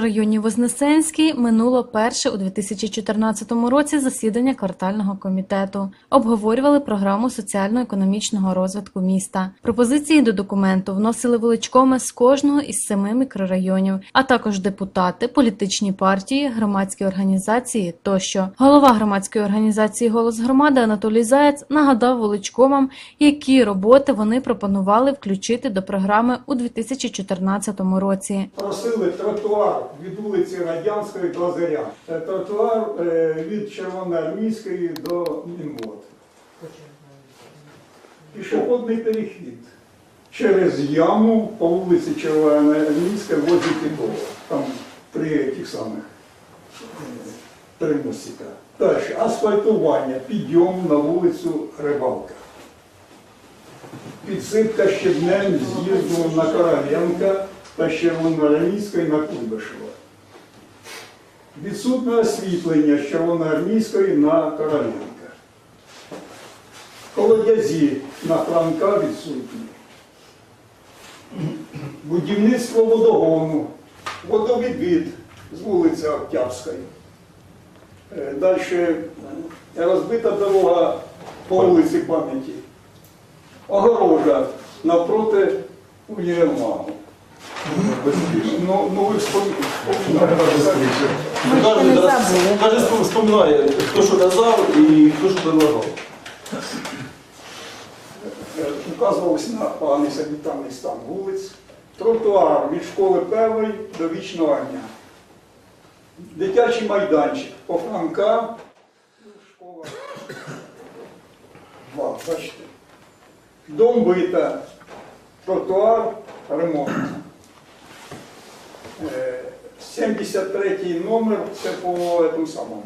мікрорайоні Вознесенський минуло перше у 2014 році засідання квартального комітету. Обговорювали програму соціально-економічного розвитку міста. Пропозиції до документу вносили величкоми з кожного із семи мікрорайонів, а також депутати, політичні партії, громадські організації тощо. Голова громадської організації Голос громади Анатолій Заєць нагадав величкомам, які роботи вони пропонували включити до програми у 2014 році. Просили тротуар від вулиці Радянської до Озеря. Е, Тротуар е, від Червоноармійської до Мінвод. Пішохідний перехід через яму по вулиці Червоноармійська возле Титова. Там три тих самих е, три мостика. Далі асфальтування, підйом на вулицю Рибалка. Підсипка щебнем з'їзду на Короленка з Червоноармійської на Куйбишева. Відсутне освітлення з Червоноармійської на Короленка. Колодязі на Франка відсутні. Будівництво водогону, водовідвід з вулиці Октябрської. Е, Далі розбита дорога по вулиці пам'яті. Огорожа навпроти універмагу. Ну, ну ви вспоминаєте. Кожен вспоминає, хто що казав і хто що предлагав. Указувався на поганий санітарний стан вулиць. Тротуар від школи першої до вічного дня. Дитячий майданчик по Франка. Школа. Два, бачите. Дом бита, тротуар, ремонт. Е, 73 номер, це по этому самому,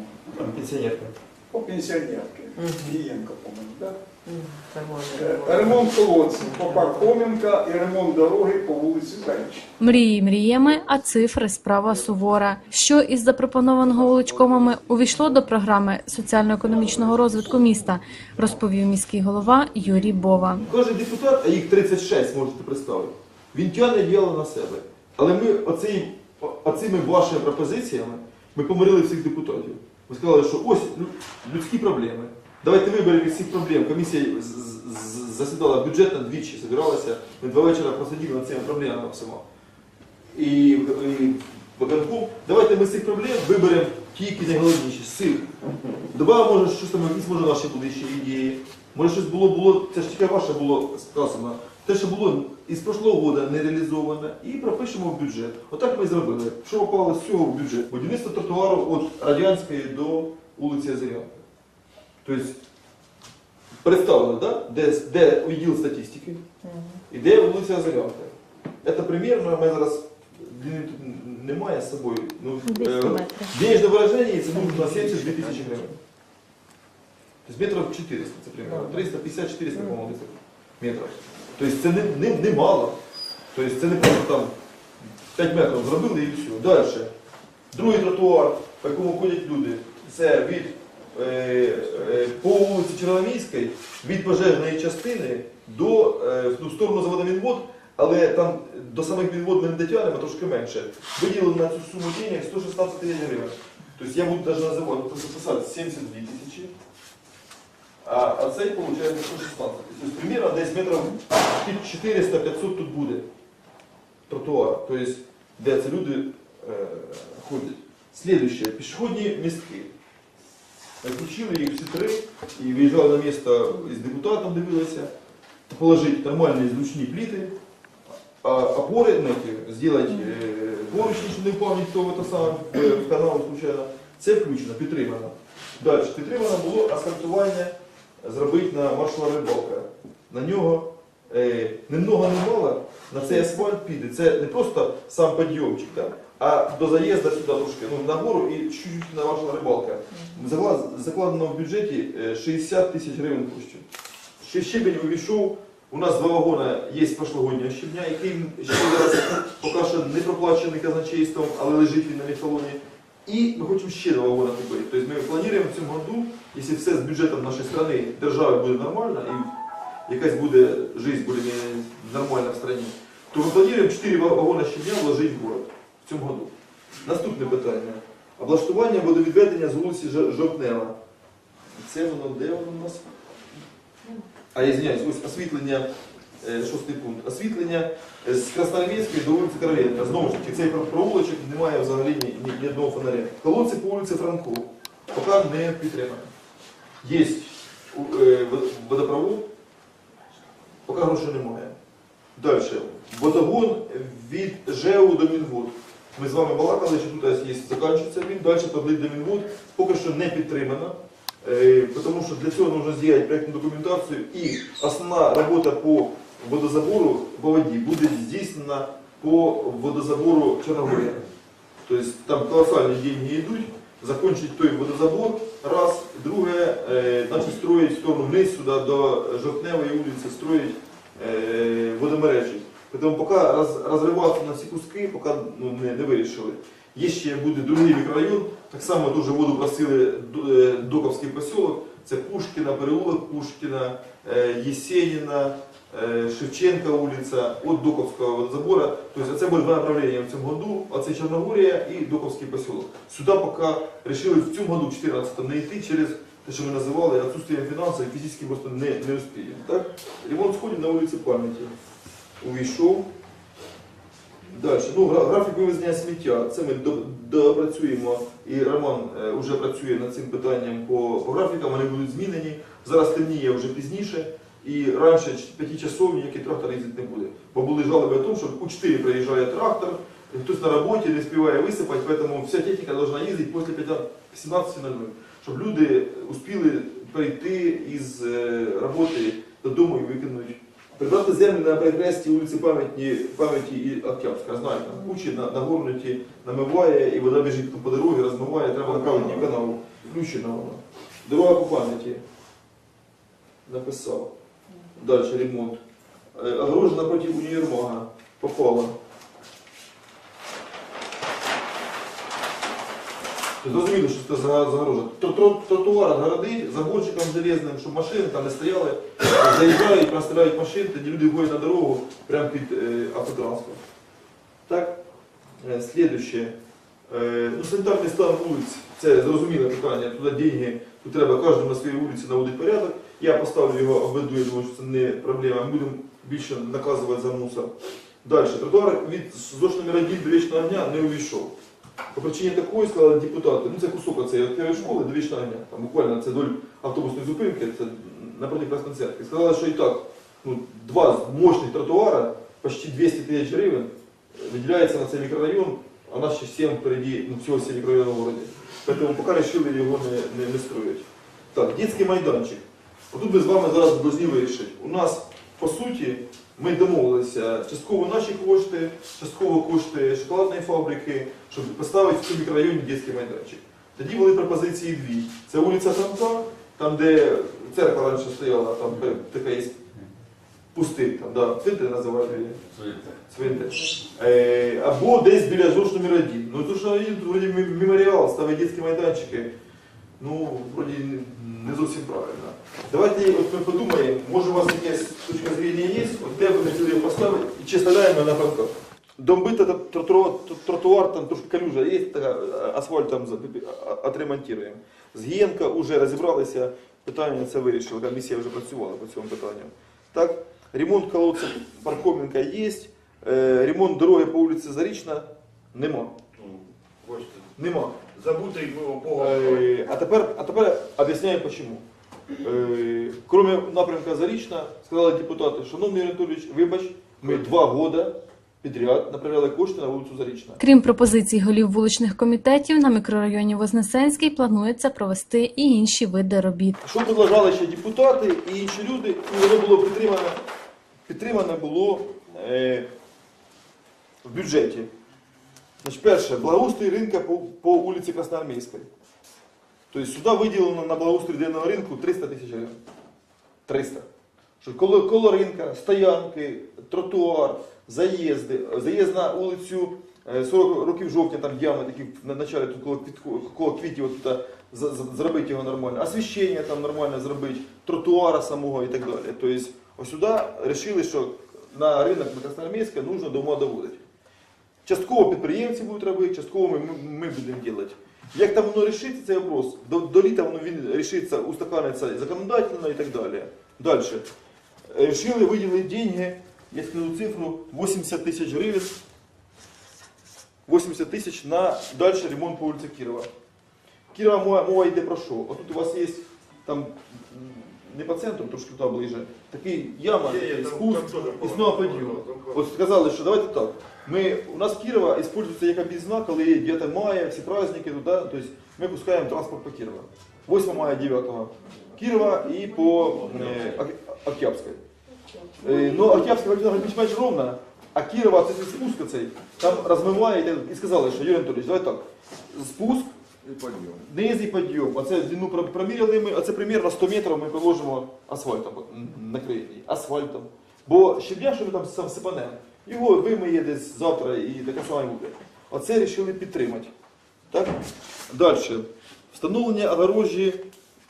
Пенсіонерка. по пенсіонерки. Дієнко, по-моєму, так? Е, Ремонт колодців по Пархоменка і ремонт дороги по вулиці Зарічній. Мрії мріями, а цифри справа сувора. Що із запропонованого вуличкомами увійшло до програми соціально-економічного розвитку міста, розповів міський голова Юрій Бова. Кожен депутат, а їх 36 можете представити, він тягне діло на себе. Але ми оцей, о- оцими вашими пропозиціями ми помирили всіх депутатів. Ми сказали, що ось людські проблеми. Давайте виберемо цих проблем. Комісія засідала бюджетно двічі, збиралася. Ми два вечора просиділи над цими проблемами всіма. І, і виконком, давайте ми з цих проблем виберемо ті, які з цих. Добавимо, може, щось там, якісь може наші були ще ідеї. Може, щось було, було, це ж тільки ваше було сказано. Те, що було із прошлого року не реалізоване, і пропишемо в бюджет. Отак ми і зробили. Що попало з цього в бюджет? Будівництво тротуару від Радянської до вулиці Озерянка. Тобто, представлено, да? де, де відділ статистики і де вулиця Озерянка. Це примірно, ми зараз немає з собою. Ну, е, денежне вираження це на 72 тисячі гривень. Тобто метрів 400, це примерно. 350-400, по-моєму, метрів. Тобто це не, не, не. Тобто це не просто там 5 метрів зробили і все. Далі. Другий тротуар, по якому ходять люди, це від е, е, по вулиці Червономійської, від пожежної частини до е, в сторону заводу Мінвод, але там до самих Мінвод ми не дотягнемо, трошки менше. Виділили на цю суму денег 116 тисяч гривень. Тобто я буду навіть називати, писати 72 тисячі. А, а цей виходить 116. Тобто, примерно десь метрів під 400-500 тут буде тротуар. Тобто, де це люди е, ходять. Слідуще, пішохідні містки. Включили їх всі три і виїжджали на місто з депутатом, дивилися, положити нормальні зручні пліти, опори зробити е, поручні, щоб не впав ніхто в, це саме, в, в канал случайно. Це включено, підтримано. Далі, підтримано було асфальтування зробити на маршала рибалка. На нього е, не много не мало, на цей асфальт піде. Це не просто сам підйомчик, да? а до заїзду сюди трошки, ну, нагору і чуть-чуть на маршала рибалка. Закладено в бюджеті е, 60 тисяч гривень коштів. Ще щебень увійшов. У нас два вагони є прошлогоднього щебня, який ще зараз поки що не проплачений казначейством, але лежить він на міфалоні. І ми хочемо ще два вагони купити. Тобто ми плануємо в цьому году, якщо все з бюджетом нашої країни, держави буде нормально, і якась буде життя буде нормальна в країні, то ми плануємо 4 вагони щебня вложити в город в цьому году. Наступне питання. Облаштування водовідведення з вулиці Жовтнева. Це воно де воно у нас? А я звиняюсь, ось освітлення, шостий пункт. Освітлення е, з Красноармійської до вулиці Короленка. Знову ж таки, цей провулочок немає взагалі ні, ні, одного фонаря. Колодці по вулиці Франко. Поки не підтримано. Є е, водопровод, поки грошей немає. Далі. Водогон від ЖЕУ до Мінвод. Ми з вами балакали, що тут є, закінчується він, далі подлить до Мінвод. Поки що не підтримано. Е, Тому що для цього потрібно зробити проєктну документацію і основна робота по водозабору по воді буде здійснена по водозабору Чорногорія. Тобто там колоссальні деньги йдуть, закончить той водозабор, раз, друге, е, значить строїть в сторону вниз сюди до Жовтневої вулиці, строїть е, водомережі. Тому поки роз, розриватися на всі куски, поки ну, не, не вирішили. Є ще буде другий мікрорайон, так само дуже воду просили е, Доковський посілок, це Пушкіна, переулок Пушкіна, Єсеніна, е, Шевченка вулиця, от Доковського водозабора. Тобто це буде два направлення в цьому году, оце Чорногорія і Доковський посілок. Сюди поки вирішили в цьому году, 14 не йти через те, що ми називали відсутствием фінансів, фізично просто не, не успіємо. Так? Ремонт сходів на вулиці пам'яті. Увійшов. Далі. Ну, графік вивезення сміття. Це ми допрацюємо, і Роман вже працює над цим питанням по графікам, вони будуть змінені. Зараз темніє вже пізніше, і раніше 5 часов ніякий трактор їздити не буде. Бо були жалоби о тому, що у 4 приїжджає трактор, хтось на роботі не співає висипати, тому вся техніка повинна їздити після 17.00, щоб люди успіли прийти із е, роботи додому і викинути Прибрати землю на перехресті вулиці пам'яті, пам'яті і Октябрська. Знаєте, там кучі на, нагорнуті, намиває, і вода біжить по дорозі, розмиває, треба направити в канал. Включена вона. Дорога по пам'яті. Написав. Далі ремонт. Е, Огорожа напроти універмага. Попала. Зрозуміло, що це за- загорожа. Тро- тро- Тротуар отгородить заборчиком железним, щоб машини там не стояли, заїжджають, простріляють машини, тоді люди виходять на дорогу прямо під е, автотранспорт. Так, Е, слідуще. Е, ну, санітарний стан вулиць, це зрозуміле питання, туди деньги, тут треба кожному на своїй вулиці наводити порядок. Я поставлю його, обведу, я думаю, що це не проблема. Ми будемо більше наказувати за мусор. Далі, тротуар від ЗОЖ номер 1 до вічного огня не увійшов. По причині такої сказали депутати, ну це кусок оцей від першої школи до вічного огня. Там буквально це доль автобусної зупинки, це напроти Красної церкви. Сказали, що і так, ну, два мощних тротуара, почти 200 тисяч гривень, виділяється на цей мікрорайон, а нас ще 7 впереді, ну всього 7 мікрорайонів в городі. Тому поки вирішили його не, не, не строїти. Так, дитячий майданчик. Отут ми з вами зараз повинні вирішити. У нас, по суті, ми домовилися частково наші кошти, частково кошти шоколадної фабрики, щоб поставити в цьому мікрорайоні дитячий майданчик. Тоді були пропозиції дві. Це вулиця Франка, там, де церква раніше стояла, там така є пустир, там, да, цвинтар називають. Цвинтар. Е, або десь біля ЗОЖ номер 1. Ну то що вроді меморіал, ставить дитячі майданчики. Ну, вроді не зовсім правильно. Давайте от ми подумаємо, може у вас якась точка зрення є, от де ви хотіли його поставити, і чи ставляємо на фронтах. Домбита тротуар, тротуар, там трошки калюжа є, така, е, асфальт там за- отремонтуємо. З Гієнка вже розібралися, питання це вирішили, комісія вже працювала по цьому питанню. Так, ремонт колодця Пархоменка є, е, ремонт дороги по вулиці Зарічна нема. Нема. Забутий Бога. Е, А тепер, а тепер об'ясняю чому. Е, Кроме напрямка Зарічна, сказали депутати, шановний Юрій Анатолійович, вибач, ми два года підряд направляли кошти на вулицю Зарічна. Крім пропозицій голів вуличних комітетів, на мікрорайоні Вознесенський планується провести і інші види робіт. Що предложили ще депутати і інші люди, і воно було підтримано, підтримано було е, в бюджеті. Значить, перше, благоустрій ринка по, по вулиці Красноармійській. Тобто сюди виділено на благоустрій денного ринку 300 тисяч гривень. 300. Що коло, коло ринка, стоянки, тротуар, заїзди, заїзд на вулицю е, 40 років жовтня, там ями такі на началі тут коло, коло квітів тут, зробити його нормально, освіщення там нормально зробити, тротуара самого і так далі. Тобто, ось сюди вирішили, що на ринок на нужно дома доводити. Частково підприємці будуть робити, частково ми, ми будемо робити. Як там воно рішиться, цей вопрос, до, до літа воно він рішиться, устаканиться законодательно і так далі. Далі. Рішили виділити деньги, я скажу цифру, 80 тисяч гривень. 80 тисяч на дальше ремонт по вулиці Кірова. Кірова мова, мова йде про що? Отут у вас є там не по центру, трошки туди ближе, такий яма, спуск і знову підйом. От сказали, що давайте так. Ми, у нас використовується як об'їзна, коли є 9 мая, всі праздники туди, тобто ми пускаємо транспорт по Кірова. 8 мая, 9 Кірова і по е, Ок- Октябрській. Е, Ну, Октябрьська вроде більш-менш ровна, а Кірова це спуск цей, там розмиває і сказали, що Юрій Анатолійович, давай так, спуск, І підйом. Низ і підйом. Оце длину проміряли ми, оце примірно 100 метрів ми приложимо асфальтом, накриємо асфальтом. Бо щодня, що ми там сипанемо, його вимиє десь завтра і таке саме буде. Оце вирішили підтримати. Так? Далі. Встановлення огорожі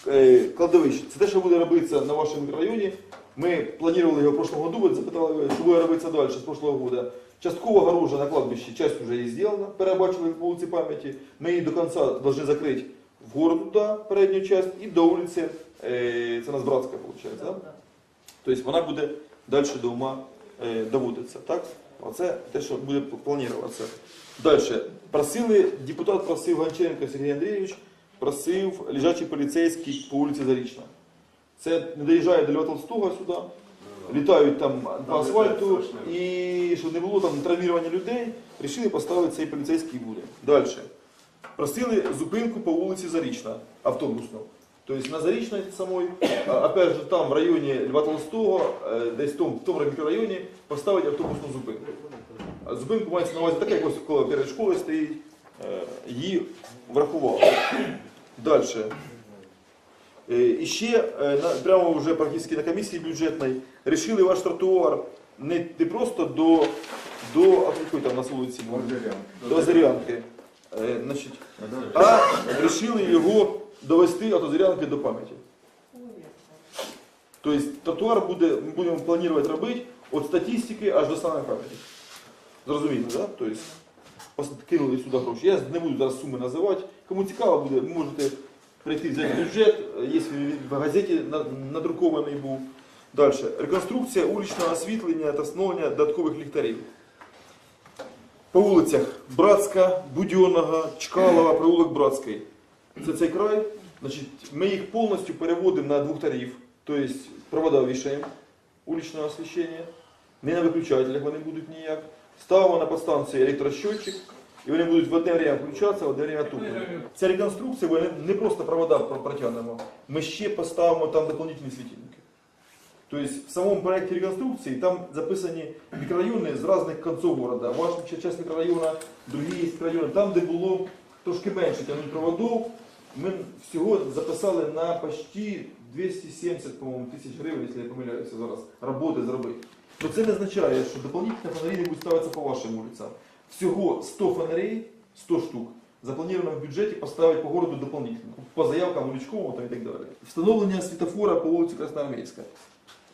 е, кладовищ. Це те, що буде робитися на вашому мікрорайоні. Ми планували його в прошлом году, запитали, що буде робитися далі з прошлого года. Частково огорожа на кладбищі, часть вже є зроблена, перебачили по вулиці пам'яті. Ми її до кінця повинні закрити в город туди, передню частину, і до вулиці, е, це у нас братська, виходить, да? Тобто вона буде далі до ума е, доводитися. Так? Оце те, що буде плануватися. Далі. Просили, депутат просив Гончаренко Сергій Андрійович, просив лежачий поліцейський по вулиці Зарічна. Це не доїжджає до Льва Толстого сюди, літають там по асфальту, і щоб не було там травмування людей, вирішили поставити цей поліцейський буде. Далі. Просили зупинку по вулиці Зарічна, автобусну. Тобто на Зарічній самой, опять же там в районі Льва Толстого, е, десь в тому, в тому мікрорайоні, поставити автобусну зупинку. Зупинку мається на увазі така, як ось перед школою стоїть, е, її врахували. Далі. Е, І ще прямо вже практично на комісії бюджетній рішили ваш тротуар не, не просто до, до а там у нас вулиці до Значить, а вирішили його довести від Озерянки до пам'яті. Тобто тротуар буде, ми будемо планувати робити від статистики аж до самої пам'яті. Зрозуміло, так? Да? Тобто, кинули сюди гроші. Я не буду зараз суми називати. Кому цікаво буде, ви можете прийти взяти бюджет, є в газеті надрукований був. Далі. Реконструкція уличного освітлення та встановлення додаткових ліхтарів. По вулицях Братська, Будьонного, Чкалова, провулок Братський. Це цей край. Значить, ми їх повністю переводимо на двох тариф. Тобто провода вішаємо уличного освітлення. Не на виключателях вони будуть ніяк. Ставимо на подстанції електрощотчик, і вони будуть в одне время включатися, в одне время тупити. Ця реконструкція, ми не просто провода протягнемо, ми ще поставимо там дополнительні світильники. Тобто в самому проєкті реконструкції там записані мікрорайони з різних кінців города. Ваш часть мікрорайону, другі мікрорайони. Там, де було трошки менше тягнуть проводів, ми всього записали на почти 270 по-моєму, тисяч гривень, якщо я помиляюся зараз, роботи зробити. Но це не означає, що дополнительні фонарі не будуть ставитися по вашим вулицям. Всього 100 фонарей, 100 штук, заплановано в бюджеті поставити по городу дополнительно, по заявкам Улічкового там і так далі. Встановлення світофора по вулиці Красноармейська.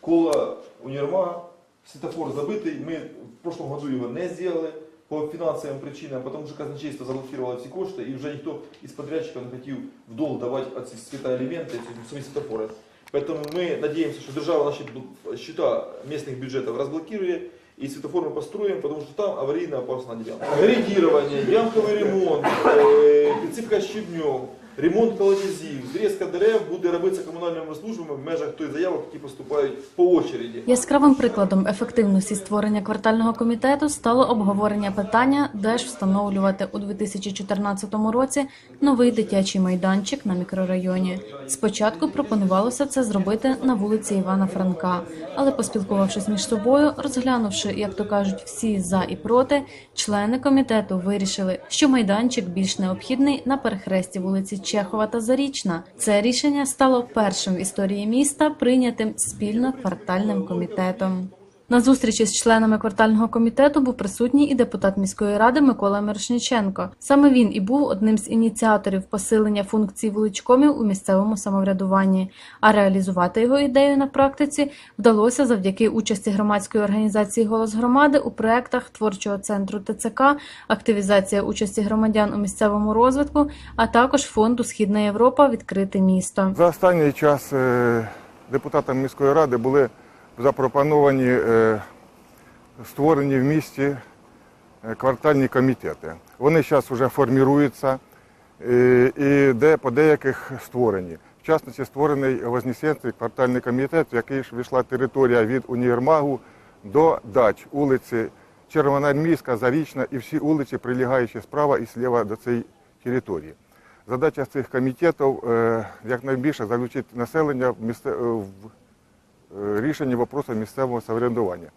Коло універмага, світофор забитий. Ми в прошлом году його не зробили по фінансовим причинам, тому що казначейство заблокировало всі кошти, і вже ніхто із подрядчиків не хотів в долг давати ці світоелементи, ці самі світофори. Поэтому мы надеемся, что держава наши бу- счета местных бюджетов разблокирует, и светофор мы построим, потому что там аварийно опасна делянка. Грейдирование, ямковый ремонт, е, підсипка щебнем, ремонт колодязів, зрізка дерев буде робитися комунальними службами в межах той заявок, які поступають по очереді. Яскравим прикладом ефективності створення квартального комітету стало обговорення питання, де ж встановлювати у 2014 році новий дитячий майданчик на мікрорайоні. Спочатку пропонувалося це зробити на вулиці Івана Франка, але поспілкувавшись між собою, розглянувши, як то кажуть, всі за і проти, члени комітету вирішили, що майданчик більш необхідний на перехресті вулиці Чехова та Зарічна. Це рішення стало першим в історії міста, прийнятим спільно квартальним комітетом. На зустрічі з членами квартального комітету був присутній і депутат міської ради Микола Мирошниченко. Саме він і був одним з ініціаторів посилення функцій вуличкомів у місцевому самоврядуванні. А реалізувати його ідею на практиці вдалося завдяки участі громадської організації Голос громади у проектах творчого центру ТЦК, активізація участі громадян у місцевому розвитку, а також фонду Східна Європа Відкрите місто. За останній час е, депутатам міської ради були запропоновані е, створені в місті е, квартальні комітети. Вони зараз вже форміруються е, і де по деяких створені. В частності створений Вознесенський квартальний комітет, в який ж війшла територія від універмагу до дач, вулиці Червоноармійська, Зарічна і всі вулиці, прилігаючі справа і зліва до цієї території. Задача цих комітетів якнайбільше залучити населення в, рішенні вопросу місцевого самоврядування.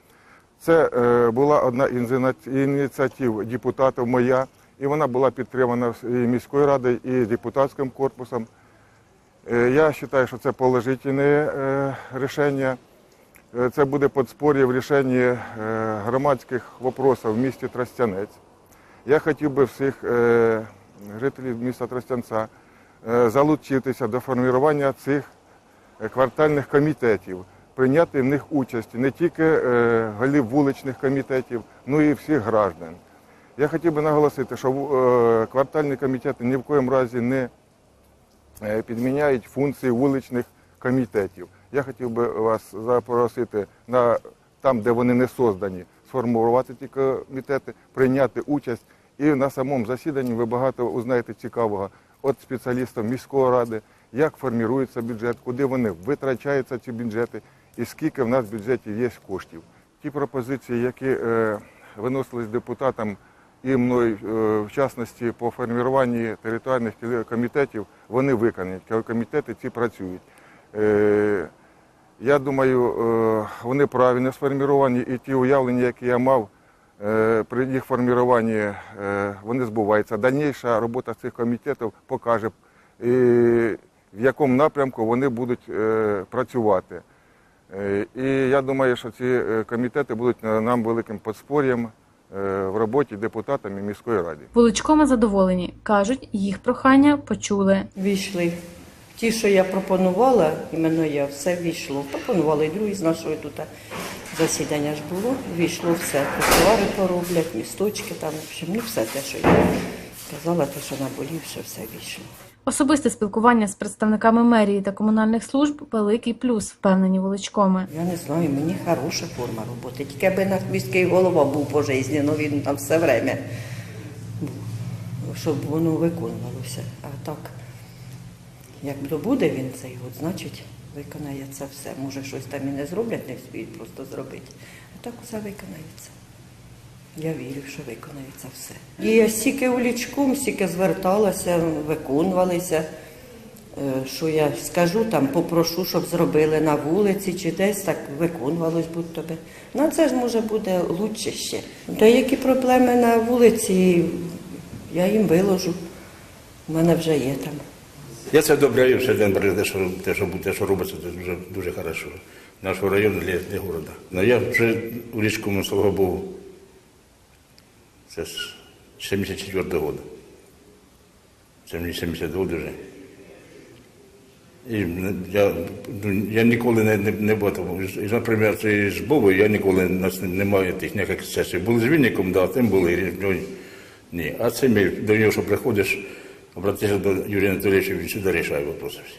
Це е, була одна із ініціатив депутатів моя, і вона була підтримана і міською радою, і депутатським корпусом. Е, Я вважаю, що це положительне е, рішення. Е, Це буде подспор'я в рішенні е, громадських вопросів в місті Тростянець. Я хотів би всіх е, жителів міста Тростянця е, залучитися до формування цих е, квартальних комітетів, прийняти в них участь не тільки е, голів вуличних комітетів, ну і всіх граждан. Я хотів би наголосити, що е, квартальні комітети ні в коєму разі не е, підміняють функції вуличних комітетів. Я хотів би вас запросити на там, де вони не создані, сформувати ті комітети, прийняти участь. І на самому засіданні ви багато узнаєте цікавого від спеціалістів міської ради, як формується бюджет, куди вони витрачаються ці бюджети, і скільки в нас в бюджеті є коштів. Ті пропозиції, які е, виносились депутатам і мною, е, в частності по формуванні територіальних комітетів, вони виконані. Комітети ці працюють. Е, я думаю, вони правильно сформовані, і ті уявлення, які я мав при їх формуванні, вони збуваються. Дальніша робота цих комітетів покаже, в якому напрямку вони будуть працювати. Е, І я думаю, що ці е, комітети будуть нам великим подспор'ям е, в роботі депутатами міської ради. Вуличкоми задоволені. Кажуть, їх прохання почули. Війшли. Ті, що я пропонувала, іменно я, все війшло. Пропонували і другі з нашого тут засідання ж було. Війшло все. Тротуари пороблять, місточки там, в общем, ну все те, що я казала, те, що наболівши, все війшло. Особисте спілкування з представниками мерії та комунальних служб великий плюс, впевнені вуличкоми. Я не знаю, мені хороша форма роботи. Тільки аби наш міський голова був по житті, ну він там все время, щоб воно виконувалося. А так, як добуде він цей год, значить виконає це все. Може, щось там і не зроблять, не вспіють просто зробити. А так все виконається. Я вірю, що виконається все. І я стільки улічком, стільки зверталася, виконувалися. Е, що я скажу, там попрошу, щоб зробили на вулиці чи десь так виконувалось будь тобі. Ну це ж може буде лучше ще. Деякі проблеми на вулиці я їм виложу. У мене вже є там. Я це одобряю, все те, що, те, що, те, що робиться, це дуже, дуже хорошо. Нашого району для, для города. Ну, я вже у річкому свого був. Це з 74 го року. Це мені 72 вже. І я, ну, я ніколи не, не, не був. І, наприклад, з Богою я ніколи нас немає тих ніяких сесій. Були з Вінником, да, тим були. ну, Ні. А це ми до нього, що приходиш, обратися до Юрія Анатолійовича, він сюди рішає вопроси всі.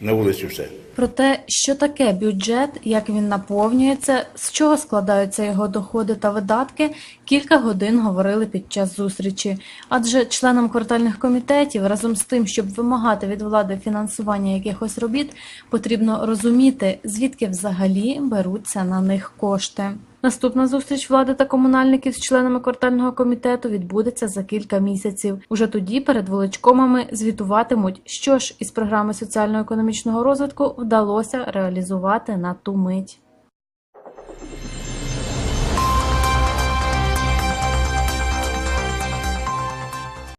На вулиці все. Про те, що таке бюджет, як він наповнюється, з чого складаються його доходи та видатки, кілька годин говорили під час зустрічі. Адже членам квартальних комітетів разом з тим, щоб вимагати від влади фінансування якихось робіт, потрібно розуміти, звідки взагалі беруться на них кошти. Наступна зустріч влади та комунальників з членами квартального комітету відбудеться за кілька місяців. Уже тоді перед величкомами звітуватимуть, що ж із програми соціально-економічного розвитку вдалося реалізувати на ту мить.